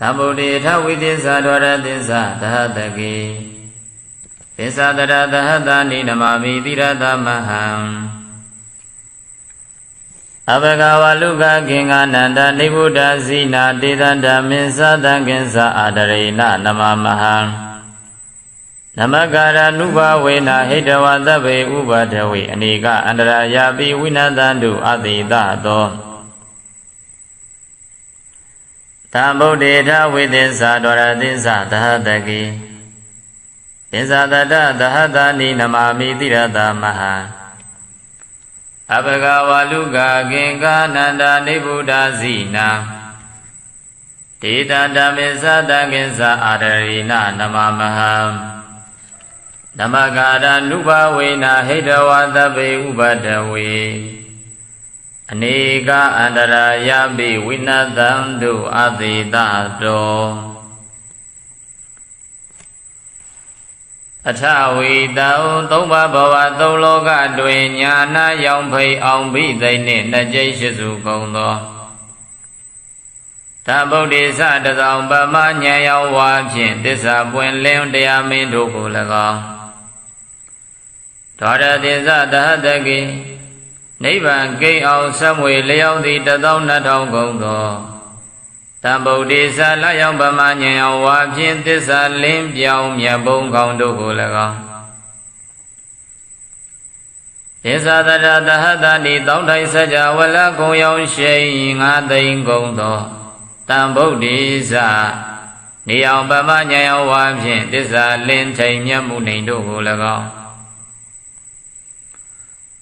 သမ္ဗုဒ္ဓေထဝိသစ္စာဒဝရသစ္စာသဟတကေသစ္စာတရသဟတနိနမမိတိရသမဟံအဘဂဝလုကကင်္ဂနန္တနိဗ္ဗုဒ္ဓဇိနာတေသန္တမင်းသတံကင်္စအာဒရေနနမမဟံနမကာရနုဘဝေနဟိတဝသဗ္ဗေဥပဒဝေအနေကအန္တရာယာပိဝိနတန္တုအတိတသော သံဗုဒ္ဓေထဝိသစ္စာဒရသစ္စာသဟတကိသစ္စာတတသဟတနိနမမိတိရတမဟံအဘဂဝလုကကင်္ဂနန္ဒနိဗ္ဗုဒ္ဓဇိနာတေတဓမ္မေသတံကင်္စအာရရိနနမမဟံဓမ္မကာရနုဘဝေနဟိတဝသဗ္ဗေဥပဒဝေ အနေကအန္တရာယပိဝိနသံတုအတိတတောအထဝီတောသုံးပါးဘဝသုံးလောကတွင်ညာနာရောင်ဖိအောင်ဘိသိနှင့်နှစ်ကျိတ်ရှိစုကုန်သောသဗုဒ္ဓေသတဆောင်ပမဉာဏ်ရောင်ဝါဖြင့်တစ္ဆာပွင့်လင်းတရားမင်းတို့ကို၎င်းဒေါရတိသသဟတကိ နိဗ္ဗာန်ဂိတ်အောင်ဆက်မွေလျောင်းသည်12000ကုန်သောတံဗုဒ္ဓေသလယောင်ပမဉ္ဇဉ်အောင်ဝါဖြင့်သစ္စာလင်းပြောင်းမြတ်ဘုံကောင်းတို့ကို၎င်းသစ္စာတရတဟတနိတောင်းထိုင်စကြဝလကုံရောင်ရှိန်ငါသိမ့်ကုန်သောတံဗုဒ္ဓေသနေအောင်ပမဉ္ဇဉ်အောင်ဝါဖြင့်သစ္စာလင်းထိန်မြတ်မှုနေတို့ကို၎င်း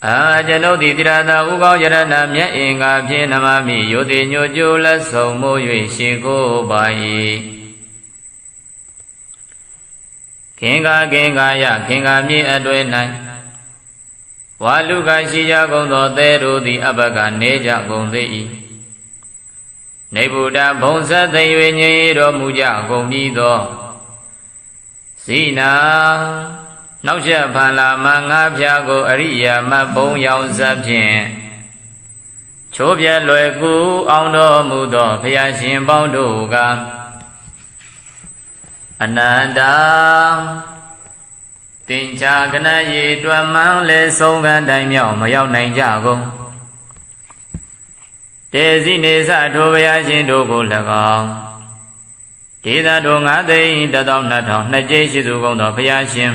အာကျွန်ုပ်သည်တိရသာဥကောင်းယရဏမြတ်အင်္ဂါဖြင့်နမမိယောတိညိုကျိုးလက်ဆုံမိုး၍ရှေကိုပါ၏ခင်္ကာခင်္ကာယခင်္ကာမြေအတွဲ၌ဝါလူကရှိကြကုန်သောသဲတို့သည်အဘကနေကြကုန်သေး၏နေဗုဒ္ဓဘုံဇတ်သိ၍ငြိမ်တော်မူကြကုန်ပြီးသောဇိနာ နောက်ချက်ဖန်လာမငါးဖြာကိုအရိယာမဘုံရောင်စပ်ဖြင့်ချိုးပြဲလွယ်ကူအောင်တော်မူသောဘုရားရှင်ပေါင်းတို့ကအနန္တတင်ချာကနရေတွမ်းမှန်းလဲဆုံးကတိုင်းမြောက်မရောက်နိုင်ကြကုန်တေစီနေသထိုဘုရားရှင်တို့ကို၎င်းဒေသတို့ငါသိန်းတသော2000နှစ်ကျိရှိသူကုန်သောဘုရားရှင်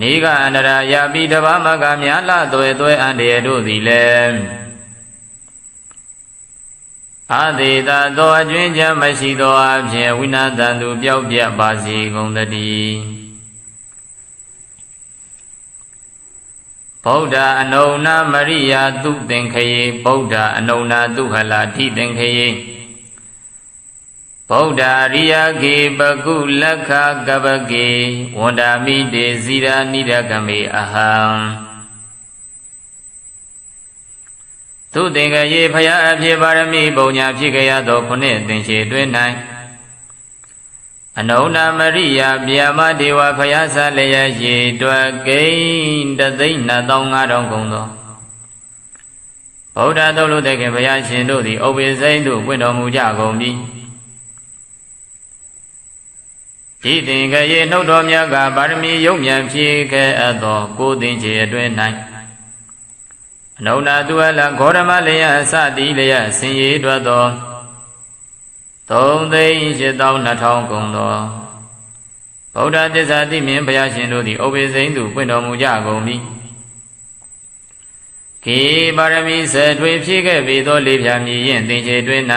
နေကအန္တရာယာပိတဘာမကမြာလသွဲသွဲအန္တရာတို့သည်လည်းအာသေတာသောအကျွင်းချမရှိသောအဖြစ်ဝိနာတန်သူပျောက်ပြတ်ပါစေကုန်တည်းဗုဒ္ဓအနုဏမရိယာသူသင်္ခယေဗုဒ္ဓအနုဏသူဟလာထိသင်္ခယေ ဗုဒ္ဓရိယကေပကုလက္ခကပကေဝန္ဒာမိတေဇီရာနိဒကမေအဟံသူသင်္ကရေဖယားအဖြစ်ပါရမီပုံညာဖြစ်ကြရသောခုနှစ်သင်္ချေတွင်၌အနုဏမရိယဗျာမဒေဝဖယားဆလျက်ရေတွက်ကိန်းတသိန်း2500ကုန်သောဗုဒ္ဓသုတ်လို့တဲ့ခင်ဘုရားရှင်တို့သည်ဥပ္ပေစိမ့်တို့ပွင့်တော်မူကြကုန်ပြီ ဤသင်္ကရေနှုတ်တော်မြတ်ကပါရမီယုံမြန်ဖြည့်ခဲ့အပ်သောကိုသင်္ချေအတွင်း၌အနုနာသူအလဂေါရမလျက်စတိလျက်ဆင်ရည်တွက်သောသုံးသိန်း8200ကုန်သောဗုဒ္ဓသစ္စာတိမြင်ဘုရားရှင်တို့သည်ဥပ္ပေစိန်သူပွင့်တော်မူကြကုန်ပြီခေပါရမီဆက်ထွေဖြည့်ခဲ့ပြီသောလေးဖြာမြည်ရင်သင်္ချေတွင်၌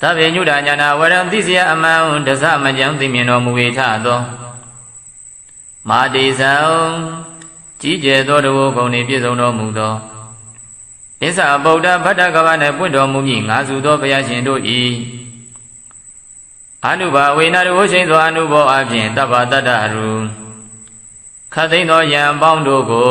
သဗ္ဗညုဒညာနာဝရံသိစရာအမှန်တစမကြံသိမြင်တော်မူ၏ထသောမာတိဇံကြီးကျယ်သောတဝဂုံနှင့်ပြည့်စုံတော်မူသောအစ္ဆာဗုဒ္ဓဗတ္တကဗနှင့်ပွင့်တော်မူမည်ငါစုသောဘုရားရှင်တို့၏အနုဘာဝေနတဝရှိန်သောအနုဘောအဖြင့်တပ္ပတတ္တရူခတ်သိမ်းသောယံပေါင်းတို့ကို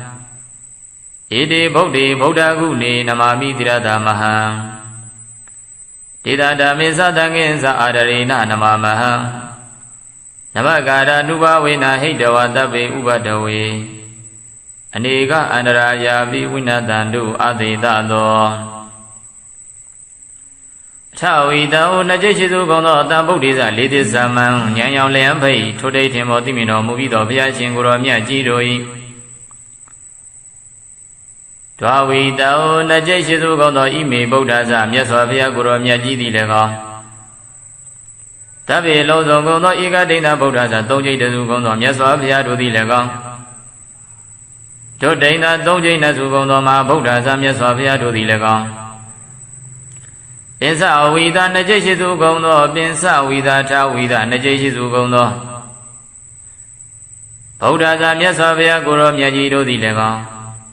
ဣတိဗုဒ္ဓေဗုဒ္ဓကုနေနမာမိတိရတမဟံဒေတာဓမ္မေသတံငင်္စအာရရေနနမမဟံနမကာရနုဘဝေနဟိတဝတဗ္ဗေဥပတဝေအနေကအန္တရာယာပိဝိနတန္တုအသေတသောအထဝီတံနှကျိတ်ရှိစုကုန်သောတန်ဗုဒ္ဓိစလေးသစ္စာမံဉာဏ်ရောင်လျံဖိတ်ထိုတိတ်ထင်မောသိမြင်တော်မူပြီးသောဘုရားရှင်ကိုယ်တော်မြတ်ကြီးတို့၏ ဒွာဝီတံနှကျိတ်ရှိစုကုန်သောဣမေဗုဒ္ဓဇမြတ်စွာဘုရားကိုယ်တော်မြတ်ကြီးသည်လည်းကောတဗ္ဗေလုံးစုံကုန်သောဧကဒိဋ္ဌဗုဒ္ဓဇသုံးကျိတ်တစုကုန်သောမြတ်စွာဘုရားတို့သည်လည်းကောတို့ဒိဋ္ဌသုံးကျိန်းနဲ့စုကုန်သောမှာဗုဒ္ဓဇာမြတ်စွာဘုရားတို့သည်လည်းကောင်းပင်စဝိသာနှစ်ကျိရှိစုကုန်သောပင်စဝိသာထဝိသာနှစ်ကျိရှိစုကုန်သောဗုဒ္ဓဇာမြတ်စွာဘုရားကိုရောမြတ်ကြီးတို့သည်လည်းကောင်း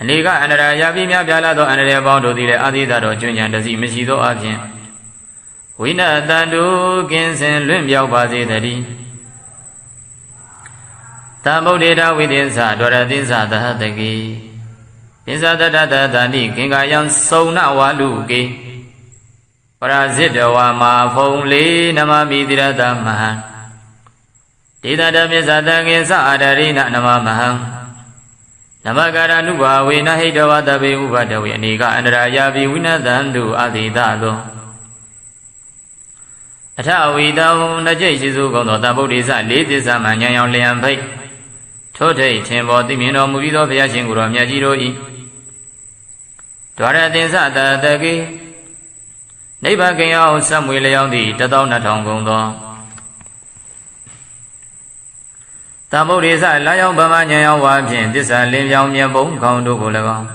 အနေကအန္တရာယာပိမြပြလာသောအန္တရာယ်ပေါင်းတို့သည်လည်းအာသီသတော်ကျွဉ္ဉံတစီမရှိသောအပြင်ဝိနတန္တုကင်းစင်လွင့်ပြောက်ပါစေတည်းတံဗုဒ္ဓေတဝိသင်္သဒဝရသင်္သသဟတကေပင်္စတတတတဏိကင်္ကာယံစုံနဝါလူကေပရာဇိတဝါမာဖုံလေးနမမိတိရတမဟံဒေသတပိသတံငင်္စအာဒရိနနမမဟံ နမကာရနုဘာဝေနဟိတဝတပေဥပဒဝေအနေကအန္တရာယာပိဝိနသံတုအတိတသောအထဝီတောနကြိတ်ရှိစုကုန်သောတဗုဒ္ဓိစလေးသစ္စာမှဉာဏ်ရောင်လျံဖိတ်ထို့ထိတ်ထင်ပေါ်သိမြင်တော်မူပြီးသောဘုရားရှင်ကိုယ်တော်မြတ်ကြီးတို့၏ဒွါရသင်္စတတကေနိဗ္ဗာန်ကင်အောင်ဆက်မွေလျောင်းသည့်12000ကုန်သော တဗုဒ္ဓိစလာရောက်ဗမာဉာဏ်ရောင်ဝါဖြင့်သစ္စာလင်းပြောင်းမြတ်ဘုံခေါင်းတို့ကို၎င်း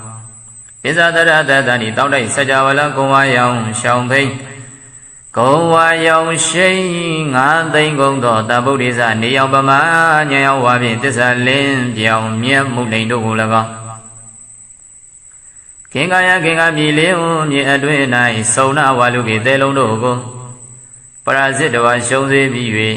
ပိဇာတရတတန်ဤတောက်တိုက်စကြဝဠာကုံဝါရောင်ရှောင်းဖိတ်ကုံဝါရောင်ရှိန်ငါးသိန်းကုန်သောတဗုဒ္ဓိစနေရောင်ဗမာဉာဏ်ရောင်ဝါဖြင့်သစ္စာလင်းပြောင်းမြတ်မှုလိန်တို့ကို၎င်းခင်ကာယခင်ကာပြည်လေးဟုမြေအတွင်း၌စုံနာဝါလူကေသဲလုံးတို့ကိုပရာဇစ်တဝါရှုံးစေပြီး၍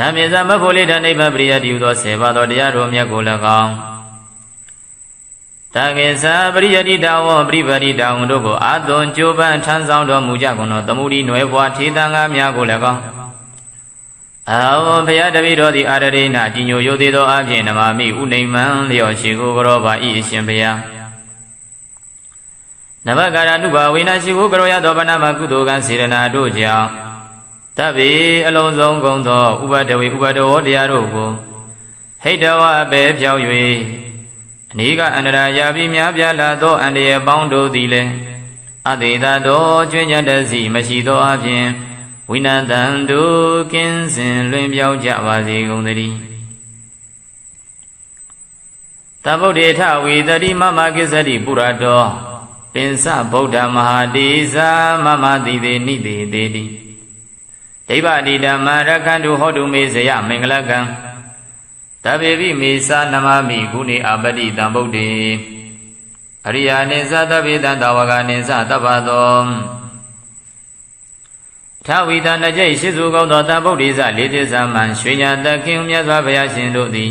ဓမ္မသမဖို့လေတံနိဗ္ဗာန်ပရိယတိဟုသောဆေပါသောတရားတော်မြတ်ကိုလည်းကောင်းတကေသာပရိယတိတဝပရိပတိတဝတို့ကိုအာသွန်ကြိုးပမ်းထမ်းဆောင်တော်မူကြကုန်သောသမုဒိနွယ်ဘွားထေသံဃာများကိုလည်းကောင်းအာဝဘုရားတပည့်တော်သည်အာရရိနာကြီးညိုယုသေးသောအဖြစ်နမမိဥနေမံလျော်ရှိကိုကြောပါဤအရှင်ဘုရားနဘကာရနုဘဝိနာရှိကိုကြောရသောဗနာမကုသိုလ်ကစေရနာတို့ကြောင့် တဗ္ဗေအလုံးစုံကုန်သောဥပဒဝေဥပဒဝတရားတို့ကိုဟိတဝအပေဖြောက်၍အနိကအန္တရာယာပြီးများပြားလာသောအန္တရာယ်ပေါင်းတို့သည်လည်းအတေသာတော်ကျွင်းညတစီမရှိသောအပြင်ဝိနတံတို့ကင်းစင်လွင်ပြောင်းကြပါစေကုန်သတည်းတဗုဒ္ဓေထဝေတတိမမကိစ္စတိပုရတောပင်စဗုဒ္ဓမဟာတိဇာမမတိတေနိတေတေတိ ဒိဗ္ဗတိဓမ္မရခန္တုဟောတုမေဇယမင်္ဂလကံတပေပိမေသနမမိကုဏိအပတိတံဗုဒ္ဓေအရိယာနိသသဗ္ဗေတံတဝကနိသတပ္ပသောထဝီတနကြိတ်ရှိစုကောင်းသောတဗုဒ္ဓိစလေးသစ္စာမှန်ရွှေညာတခင်မြတ်စွာဘုရားရှင်တို့သည်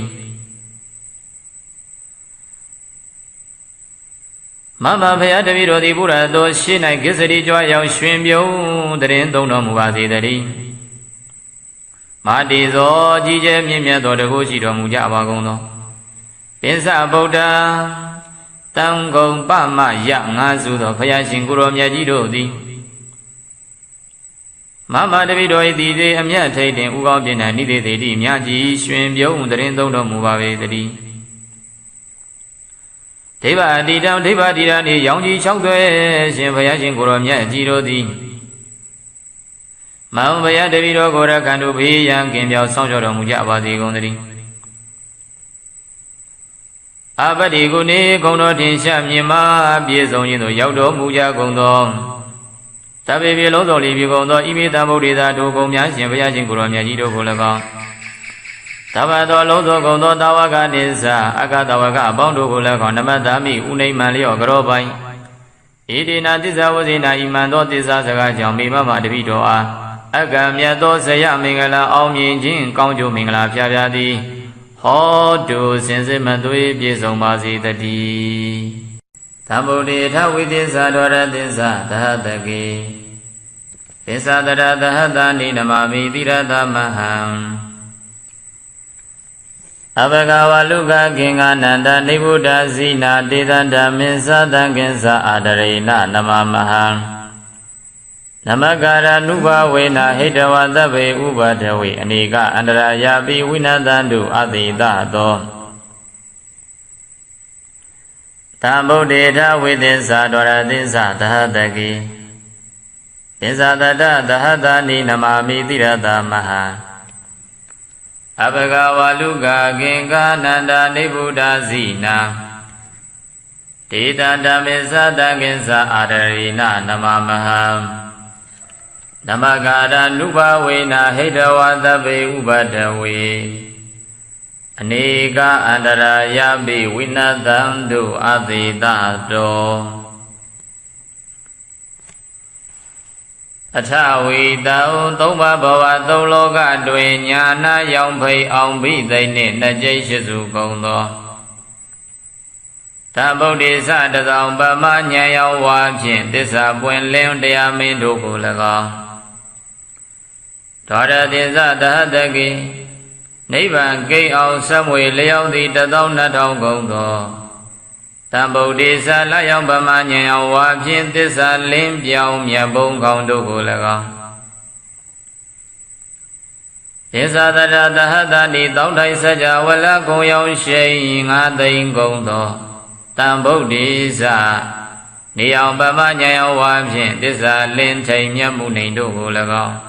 မမဘုရားတပည့်တော်သည်ဘုရားတော်ရှေ့၌ကိစ္စရိကြွားရောက်ရွှင်ပြုံးတရင်သုံးတော်မူပါစေတည်းမာတိဇောကြီးကျယ်မြင့်မြတ်သောတကုရှိတော်မူကြပါကုန်သောပိစဗုဒ္ဓတံဂုံပမယငါစုသောဘုရားရှင်ကိုရောမြတ်ကြီးတို့သည်မမတပိတော်ဤတည်သေးအမြတ်ထိတ်တင်ဥကောင်းပြင်းတဲ့နိသေးသေးတိမြတ်ကြီးရွှင်ပြုံးတရင်သုံးတော်မူပါပေတည်း ဒိဗ္ဗအတိတံဒိဗ္ဗတိရနေရောင်ကြီး၆သွဲရှင်ဘုရားရှင်ကိုရောမြတ်ကြီးတို့သည်မောင်ဘုရားတပိတော်ကိုရကံတို့ဘေးရန်ကင်ပြောင်းဆောင်ကြောတော်မူကြပါစေကုန်သတည်းအပတိကုနေကုံတော်ထင်ရှားမြင်မာပြည့်စုံခြင်းသို့ရောက်တော်မူကြကုန်သောတပေပြေလုံးစုံလီပြေကုန်သောဣမိတံဗုဒ္ဓေသာတို့ကုံများရှင်ဘုရားရှင်ကိုရောမြတ်ကြီးတို့ကို၎င်း တဘတော်လုံးစုံကုန်သောတာဝကနိစ္စအကတဝကအပေါင်းတို့ကို၎င်းနမတ္တမိဥနေမှန်လျော့ကြောပိုင်ဣတိနာသစ္စာဝဇိနာဣမံသောသစ္စာစကားကြောင့်မိမမတပိတော်အားအကံမြတ်သောဇယမင်္ဂလာအောင်မြင်ခြင်းကောင်းကျိုးမင်္ဂလာဖျားဖျားသည်ဟောတုစင်စစ်မသွေးပြည့်စုံပါစေတည်းသမ္ဗုဒ္ဓေထဝိသစ္စာဒရသစ္စာသဟတကေသစ္စာတရသဟတနိနမမိတိရသမဟံ အဘဂဝလုကကင်္ဂနန္တနိဗ္ဗုဒ္ဓဇိနာတေသန္တမင်းသတံကင်္စအာဒရေနနမမဟံနမကာရနုဘဝေနဟိတဝသဗ္ဗေဥပဒဝေအနေကအန္တရာယာပိဝိနတန္တုအတိတသောတံဗုဒ္ဓေထဝိသစ္စာဒရသစ္စာသဟတကေသစ္စာတတသဟတာနိနမမိတိရတမဟာ အဘဂဝါလူကကင်္ဂနန္ဒနိဗ္ဗုဒ္ဓဇိနာဒေတာဓမ္မေသတကိသအာရရိနနမမဟံနမကာရနုဘဝေနဟိတဝသဗ္ဗေဥပဒဝေအနေကအန္တရာယပိဝိနသံတုအသေတတော အထဝီတောသုံးပါးဘဝသုံးလောကတွင်ညာနာရောင်ဖိအောင်ဘိသိနှင့်နှစ်ကျိတ်ရှိစုကုန်သောသဗုဒ္ဓိသတသောပမဉာဏ်ရောဝါဖြင့်သစ္စာပွင့်လင်းတရားမင်းတို့ကို၎င်းဒေါရတိသသဟတကိနိဗ္ဗာန်ဂိတ်အောင်ဆက်မွေလျောက်သည်တသောနှစ်ထောင်ကုန်သော တံဗုဒ္ဓိသလယောင်ပမဉာဏ်ရောဝါဖြင့်သစ္စာလင်းပြောင်းမြတ်ဘုံကောင်းတို့ကို၎င်းသေသာတရတဟတနိတောင်းထိုင်စကြဝလကုံရောင်ရှိန်ငါသိမ့်ကုန်သောတံဗုဒ္ဓိသနေအောင်ပမဉာဏ်ရောဝါဖြင့်သစ္စာလင်းထိန်မြတ်မှုနေတို့ကို၎င်း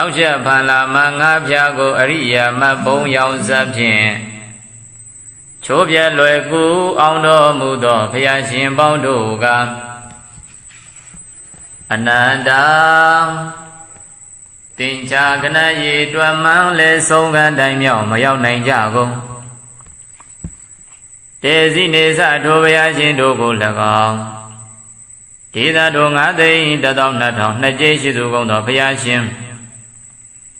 နောက်ချက်ဖန်လာမငါးဖြာကိုအရိယာမတ်ဘုံရောင်စပ်ဖြင့်ချိုးပြဲလွယ်ကူအောင်တော်မူသောဘုရားရှင်ပေါင်းတို့ကအနန္တတင်ချာကနရေတွမ်းမှန်းလဲဆုံးကတိုင်းမြောက်မရောက်နိုင်ကြကုန်တေစီနေသထိုဘုရားရှင်တို့ကို၎င်းဒေသတို့ငါသိန်းတသောနှစ်ထောင်နှစ်ကျိရှိသူကုန်သောဘုရားရှင်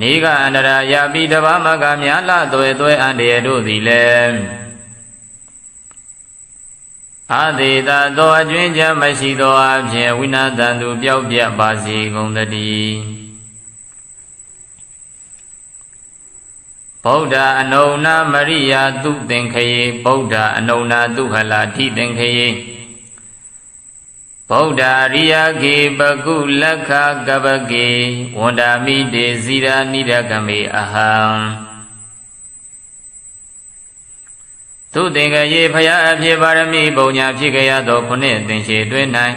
နေကအန္တရာယာပိတဘာမကများလသွဲသွဲအန္တရာတို့သည်လည်းအာသေတာသောအကျွင်းချမရှိသောအဖြစ်ဝိနာတန်သူပျောက်ပြတ်ပါစေကုန်တည်းဗုဒ္ဓအနုနာမရိယာသူသင်္ခယေဗုဒ္ဓအနုနာသူဟလာထိသင်္ခယေ ဗုဒ္ဓရိယကေပကုလက္ခကပကေဝန္ဒာမိတေဇီရာနိဒကမေအဟံသူသင်္ကရေဖရာအဖြစ်ပါရမီပုံညာဖြစ်ကြရသောခုနှစ်သင်္ချေတွင်၌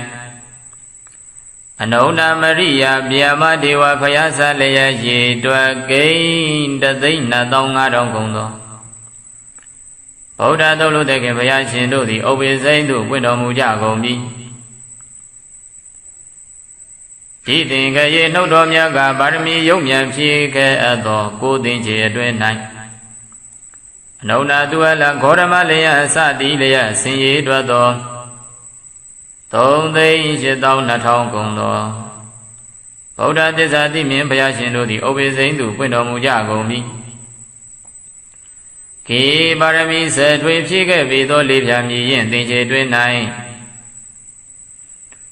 အနုဏမရိယဗျာမဒေဝဖရာဆလျက်ရေတွက်ကိန်းတသိန်း2500ကုန်သောဗုဒ္ဓသုတ်လို့တဲ့ခင်ဘုရားရှင်တို့သည်ဥပ္ပေစိမ့်သို့ပွင့်တော်မူကြကုန်ပြီ ဤသင်္ကရေနှုတ်တော်မြတ်ကပါရမီယုံမြန်ဖြည့်ခဲ့အပ်သောကိုသင်္ချေအတွင်း၌အနုနာသူအလဂေါရမလျက်စတိလျက်ဆင်ရည်တွက်သောသုံးသိန်း8200ကုန်သောဗုဒ္ဓသစ္စာတိမြင်ဘုရားရှင်တို့သည်ဥပ္ပေစိန်သူပွင့်တော်မူကြကုန်ပြီခေပါရမီဆက်ထွေဖြည့်ခဲ့ပြီသောလေးဖြာမြည်ရင်သင်္ချေတွင်၌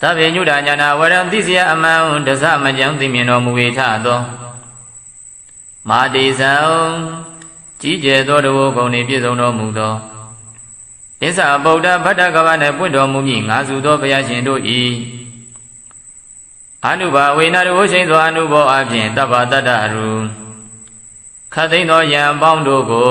သဗ္ဗညုဒညာနာဝရံသိစရာအမှန်တစမကြံသိမြင်တော်မူ၏ထသောမာတိဇံကြီးကျယ်သောတဝဂုံနှင့်ပြည့်စုံတော်မူသောဣစ္ဆာဗုဒ္ဓဗတ္တကဗနှင့်ပွင့်တော်မူမည်ငါစုသောဘုရားရှင်တို့၏အနုဘာဝေနတဝရှိန်သောအနုဘောအဖြင့်တပ္ပတတ္တရူခတ်သိမ်းသောယံပေါင်းတို့ကို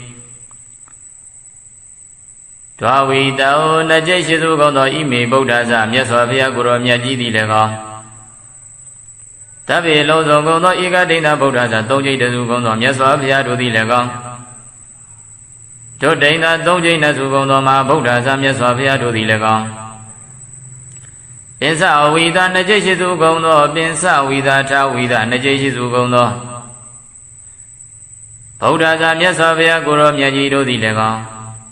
ဒွာဝီတံဟူနှစ်ကျိတ်ရှိသူကုန်သောဣမေဗုဒ္ဓဇမြတ်စွာဘုရားကိုယ်တော်မြတ်ကြီးသည်လည်းကောတဗ္ဗေလုံးစုံကုန်သောဧကဒိဋ္ဌဗုဒ္ဓဇသုံးကျိတ်တစုကုန်သောမြတ်စွာဘုရားတို့သည်လည်းကောတို့ဒိဋ္ဌသုံးကျိတ်နှစုကုန်သောမဟာဗုဒ္ဓဇမြတ်စွာဘုရားတို့သည်လည်းကောပင်စဝိသာနှစ်ကျိတ်ရှိသူကုံသောပင်စဝိသာထဝိသာနှစ်ကျိတ်ရှိသူကုံသောဗုဒ္ဓဇာမြတ်စွာဘုရားကိုရောမြတ်ကြီးတို့သည်လည်းကောင်း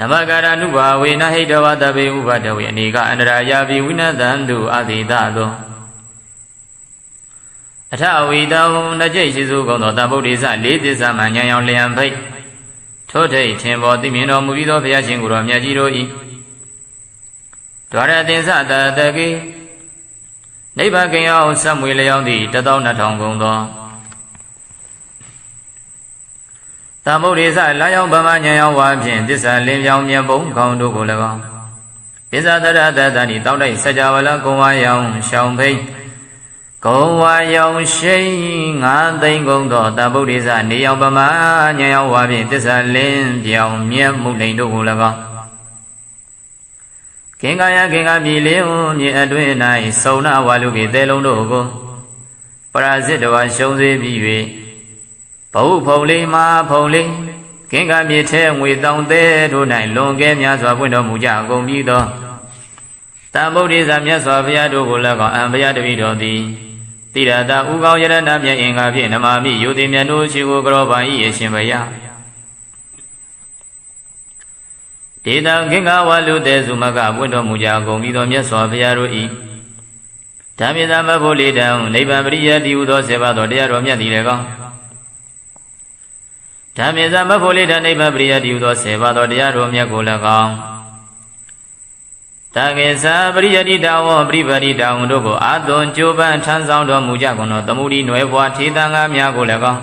နမကာရနုဘာဝေနဟိတဝတပေဥပတဝေအနေကအန္တရာယာပိဝိနသံတုအာတိတသောအထဝီတောနကြိတ်ရှိစုကုန်သောတဗုဒ္ဓိစလေးသစ္စာမှဉာဏ်ရောင်လျံဖိတ်ထို့ထိတ်ထင်ပေါ်သိမြင်တော်မူပြီးသောဘုရားရှင်ကိုယ်တော်မြတ်ကြီးတို့၏ဒွါရသင်္သတတကေနိဗ္ဗာန်ကင်အောင်ဆက်မွေလျောင်းသည့်12000ကုန်သော သမုဒ္ဒေသလာယောင်ဗမာညံယောင်ဝါဖြင့်တစ္ဆာလင်းပြောင်မြတ်ဘုံကောင်းတို့ကို၎င်းပိဇာတရတတဏိတောက်တိုက်စကြဝဠာကုံဝါယောင်ရှောင်းဖိတ်ကုံဝါယောင်ရှိန်ငါးသိန်းကုန်သောသမုဒ္ဒေသနေယောင်ဗမာညံယောင်ဝါဖြင့်တစ္ဆာလင်းပြောင်မြတ်မှုလိန်တို့ကို၎င်းခင်ကာယခင်ကာပြည်လေးဟုမြေအတွင်း၌စုံနာဝါလူကေတဲလုံးတို့ကိုပရာဇစ်တော်ရှုံးစေပြီး၍ ဘဟုဖုံလေးမှာဖုံလေးခင်ကာမြေထဲငွေတောင်သေးတို့၌လွန်ကဲများစွာပွင့်တော်မူကြကုန်ပြီးသောတံဗုဒ္ဓေဇာမြတ်စွာဘုရားတို့ကိုလည်းကောအံဘုရားတပည့်တော်သည်တိရတာဥကောင်းယရဏမြတ်အင်္ဂါဖြင့်နမာမိယုတိမြတ်တို့ရှိကိုကြောပါ၏အရှင်ဘုရားဒေတံကင်္ဂဝလူတေစုမကပွင့်တော်မူကြကုန်ပြီးသောမြတ်စွာဘုရားတို့၏ဓမ္မသမဖို့လေတံနိဗ္ဗာန်ပရိယတိဟုသောဆေပါသောတရားတော်မြတ်သည်လည်းကောင်း ဓမ္မသမဖို့လေတံနိဗ္ဗာန်ပရိယတိဟုသောဆေပါသောတရားတော်မြတ်ကိုလည်းကောင်းတကေသာပရိယတိတဝပရိပတိတဝတို့ကိုအာသွန်ကြိုးပမ်းထမ်းဆောင်တော်မူကြကုန်သောသမုဒိနွယ်ဘွားထေတံငါများကိုလည်းကောင်း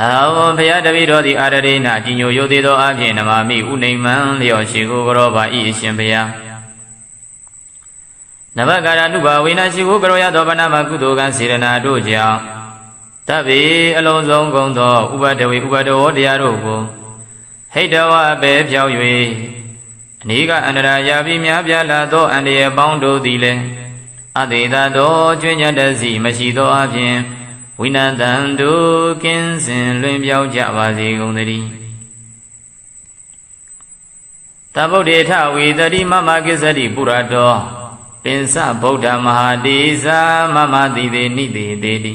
အာဝဘုရားတပည့်တော်သည်အာရရိနာကြီးညိုရိုသေးသောအဖြစ်နမမိဥနေမံလျော်ရှိကိုကြောပါဤအရှင်ဘုရားနဘကာရနုဘဝိနာရှိကိုကြောရသောဗနာမကုသိုလ်ကံစေရနာတို့ကြောင့် တဗ္ဗေအလုံးစုံကုန်သောဥပဒဝေဥပဒဝတရားတို့ကိုဟိတဝပဲဖြောက်၍အနိကအန္တရာယာပြီးများပြားလာသောအန္တရာယ်ပေါင်းတို့သည်လည်းအတေသာသောကျွညတ်တစီမရှိသောအပြင်ဝိနတံတို့ကင်းစင်လွင်ပြောင်းကြပါစေကုန်သတည်းတဗုဒ္ဓေထဝေတတိမမကိစ္စတိပုရတောပင်စဗုဒ္ဓမဟာတိဇာမမတိတေနိတေတေတိ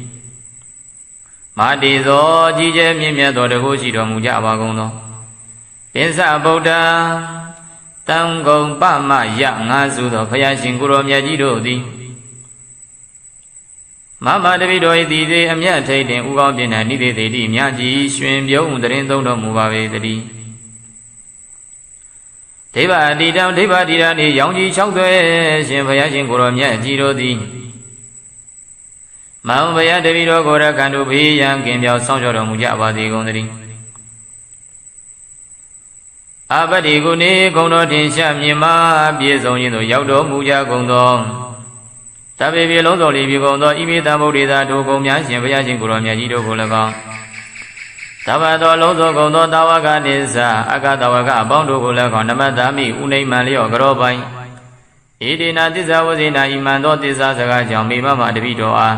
မာတိသောကြီးကျယ်မြင့်မြတ်သောတကုရှိတော်မူကြပါကုန်သောပင်စဗုဒ္ဓတံကုံပမယငါစုသောဘုရားရှင်ကိုရောမြတ်ကြီးတို့သည်မမတပိတော်၏တည်သေးအမြတ်ထိတ်တင်ဥကောင်းပြင်းတဲ့နိသေတိတိမြတ်ကြီးရွှင်ပြုံးတရင်သုံးတော်မူပါပေတည်းဒိဗ္ဗအတိတံဒိဗ္ဗတိရနေရောင်ကြီး၆သွဲရှင်ဘုရားရှင်ကိုရောမြတ်ကြီးတို့သည် မောင်ဘုရားတပည့်တော်ကိုရကံတို့ဘေးရန်ကင်ပြောင်းဆောင်ကြောတော်မူကြပါစေကုန်သတည်းအပတိကုနေဂုံတော်ထင်ရှားမြင်မာပြည့်စုံခြင်းသို့ရောက်တော်မူကြကုန်သောတပေပြေလုံးစုံလီပြေကုန်သောဣမိတံဗုဒ္ဓေသာတို့ကုံများရှင်ဘုရားရှင်ကိုရောမြတ်ကြီးတို့ကို၎င်းတဘတော်လုံးစုံကုန်သောတာဝကနိစ္စအကတဝကအပေါင်းတို့ကို၎င်းနမတ္တမိဥနေမှန်လျော့ကြောပိုင်ဣတိနာသစ္စာဝဇိနာဣမံသောသစ္စာစကားကြောင့်မိမမတပိတော်အား